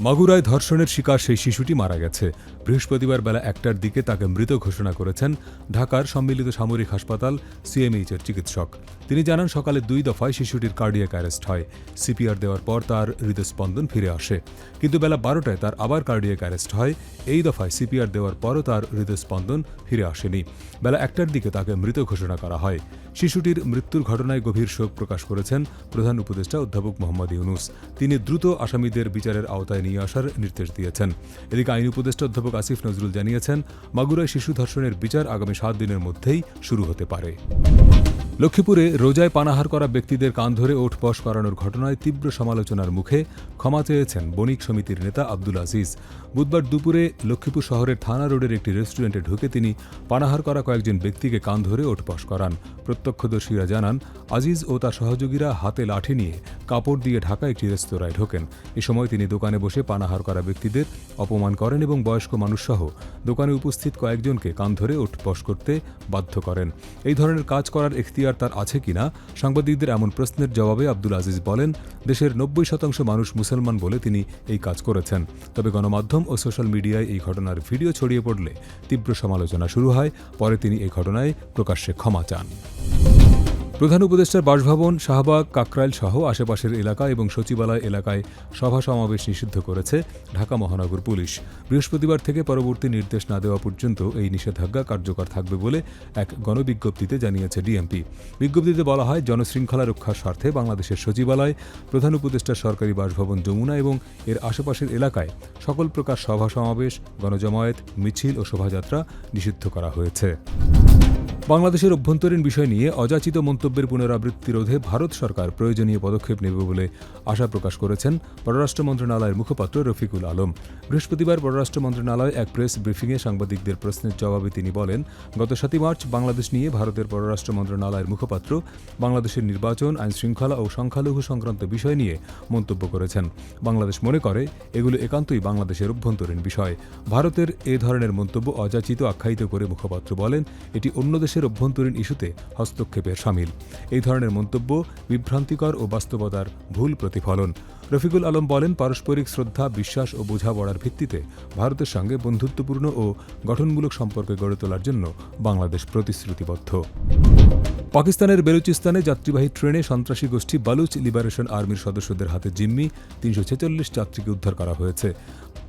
মাগুরায় ধর্ষণের শিকার সেই শিশুটি মারা গেছে। বৃহস্পতিবার বেলা একটার দিকে তাকে মৃত ঘোষণা করেছেন ঢাকার সম্মিলিত সামরিক হাসপাতাল সিএমএইচের চিকিৎসক। তিনি জানান, সকালে দুই দফায় শিশুটির কার্ডিয়াক অ্যারেস্ট হয়। সিপিআর দেওয়ার পর তার হৃদস্পন্দন ফিরে আসে। কিন্তু বেলা বারোটায় তার আবার কার্ডিয়াক অ্যারেস্ট হয়। এই দফায় সিপিআর দেওয়ার পরও তার হৃদস্পন্দন ফিরে আসেনি। বেলা একটার দিকে তাকে মৃত ঘোষণা করা হয়। শিশুটির মৃত্যুর ঘটনায় গভীর শোক প্রকাশ করেছেন প্রধান উপদেষ্টা অধ্যাপক মোহাম্মদ ইউনুস। তিনি দ্রুত আসামিদের বিচারের আওতায় নিয়ে আসার নির্দেশ দিয়েছেন। এদিকে আইন উপদেষ্টা অধ্যাপক আসিফ নজরুল জানিয়েছেন, মাগুরায় শিশু ধর্ষণের বিচার আগামী সাত দিনের মধ্যেই শুরু হতে পারে। লক্ষ্মীপুরে রোজায় পানাহার করা ব্যক্তিদের কান ধরে ওঠপস করানোর ঘটনায় তীব্র সমালোচনার মুখে ক্ষমা চেয়েছেন বণিক সমিতির নেতা আব্দুল আজিজ। বুধবার দুপুরে লক্ষ্মীপুর শহরের থানা রোডের একটি রেস্টুরেন্টে ঢুকে তিনি পানাহার করা কয়েকজন ব্যক্তিকে কান ধরে ওঠপস করান। প্রত্যক্ষদর্শীরা জানান, আজিজ ও তার সহযোগীরা হাতে লাঠি নিয়ে কাপড় দিয়ে ঢাকা একটি রেস্তোরাঁয় ঢোকেন। এ সময় তিনি দোকানে বসে পানাহার করা ব্যক্তিদের অপমান করেন এবং বয়স্ক মানুষসহ দোকানে উপস্থিত কয়েকজনকে কান ধরে ওঠপস করতে বাধ্য করেন। এই ধরনের কাজ করার এখতিয়ার তার আছে কিনা, সাংবাদিকদের এমন প্রশ্নের জবাবে আব্দুল আজিজ বলেন, দেশের নব্বই শতাংশ মানুষ মুসলমান বলে তিনি এই কাজ করেছেন। তবে গণমাধ্যম ও সোশ্যাল মিডিয়ায় এই ঘটনার ভিডিও ছড়িয়ে পড়লে তীব্র সমালোচনা শুরু হয়, পরে তিনি এই ঘটনায় প্রকাশ্যে ক্ষমা চান। প্রধান উপদেষ্টার বাসভবন, শাহবাগ, কাকরাইল সহ আশেপাশের এলাকা এবং সচিবালয় এলাকায় সভা সমাবেশ নিষিদ্ধ করেছে ঢাকা মহানগর পুলিশ। বৃহস্পতিবার থেকে পরবর্তী নির্দেশ না দেওয়া পর্যন্ত এই নিষেধাজ্ঞা কার্যকর থাকবে বলে এক গণবিজ্ঞপ্তিতে জানিয়েছে ডিএমপি। বিজ্ঞপ্তিতে বলা হয়, জনশৃঙ্খলা রক্ষার স্বার্থে বাংলাদেশের সচিবালয়, প্রধান উপদেষ্টার সরকারি বাসভবন যমুনা এবং এর আশেপাশের এলাকায় সকল প্রকার সভা সমাবেশ, গণজমায়েত, মিছিল ও শোভাযাত্রা নিষিদ্ধ করা হয়েছে। বাংলাদেশের অভ্যন্তরীণ বিষয় নিয়ে অযাচিত মন্তব্যের পুনরাবৃত্তি রোধে ভারত সরকার প্রয়োজনীয় পদক্ষেপ নেবে বলে আশা প্রকাশ করেছেন পররাষ্ট্র মন্ত্রণালয়ের মুখপাত্র রফিকুল আলম। বৃহস্পতিবার পররাষ্ট্র মন্ত্রণালয় এক প্রেস ব্রিফিংয়ে সাংবাদিকদের প্রশ্নের জবাবে তিনি বলেন, গত সাতই মার্চ বাংলাদেশ নিয়ে ভারতের পররাষ্ট্র মন্ত্রণালয়ের মুখপাত্র বাংলাদেশের নির্বাচন আইন শৃঙ্খলা ও সংখ্যালঘু সংক্রান্ত বিষয় নিয়ে মন্তব্য করেছেন। বাংলাদেশ মনে করে এগুলো একান্তই বাংলাদেশের অভ্যন্তরীণ বিষয়। ভারতের এ ধরনের মন্তব্য অযাচিত আখ্যায়িত করে মুখপাত্র বলেন, এটি অন্য দেশের অভ্যন্তরীণ ইস্যুতে হস্তক্ষেপের সামিল। এই ধরনের মন্তব্য বিভ্রান্তিকর ও বাস্তবতার ভুল প্রতিফলন। রফিকুল আলম বলেন, পারস্পরিক শ্রদ্ধা, বিশ্বাস ও বোঝাপড়ার ভিত্তিতে ভারতের সঙ্গে বন্ধুত্বপূর্ণ ও গঠনমূলক সম্পর্ক গড়ে তোলার জন্য বাংলাদেশ প্রতিশ্রুতিবদ্ধ। পাকিস্তানের বেলুচিস্তানে যাত্রীবাহী ট্রেনে সন্ত্রাসী গোষ্ঠী বালুচ লিবারেশন আর্মির সদস্যদের হাতে জিম্মি। তিনশো ছেচল্লিশ যাত্রীকে উদ্ধার করা হয়েছে।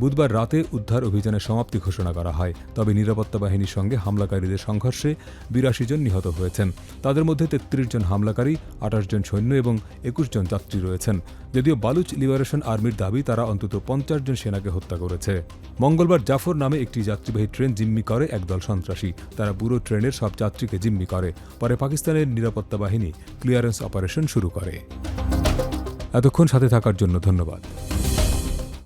বুধবার রাতে উদ্ধার অভিযানের সমাপ্তি ঘোষণা করা হয়। তবে নিরাপত্তা বাহিনীর সঙ্গে হামলাকারীদের সংঘর্ষে বিরাশি জন নিহত হয়েছেন। তাদের মধ্যে তেত্রিশ জন হামলাকারী, আঠাশ জন সৈন্য এবং একুশ জন যাত্রী রয়েছেন। যদিও বালুচ লিবারেশন আর্মির দাবি, তারা অন্তত পঞ্চাশ জন সেনাকে হত্যা করেছে। মঙ্গলবার জাফর নামে একটি যাত্রীবাহী ট্রেন জিম্মি করে একদল সন্ত্রাসী। তারা পুরো ট্রেনের সব যাত্রীকে জিম্মি করে। পরে পাকিস্তানের নিরাপত্তা বাহিনী ক্লিয়ারেন্স অপারেশন শুরু করে। এতক্ষণ সাথে থাকার জন্য ধন্যবাদ।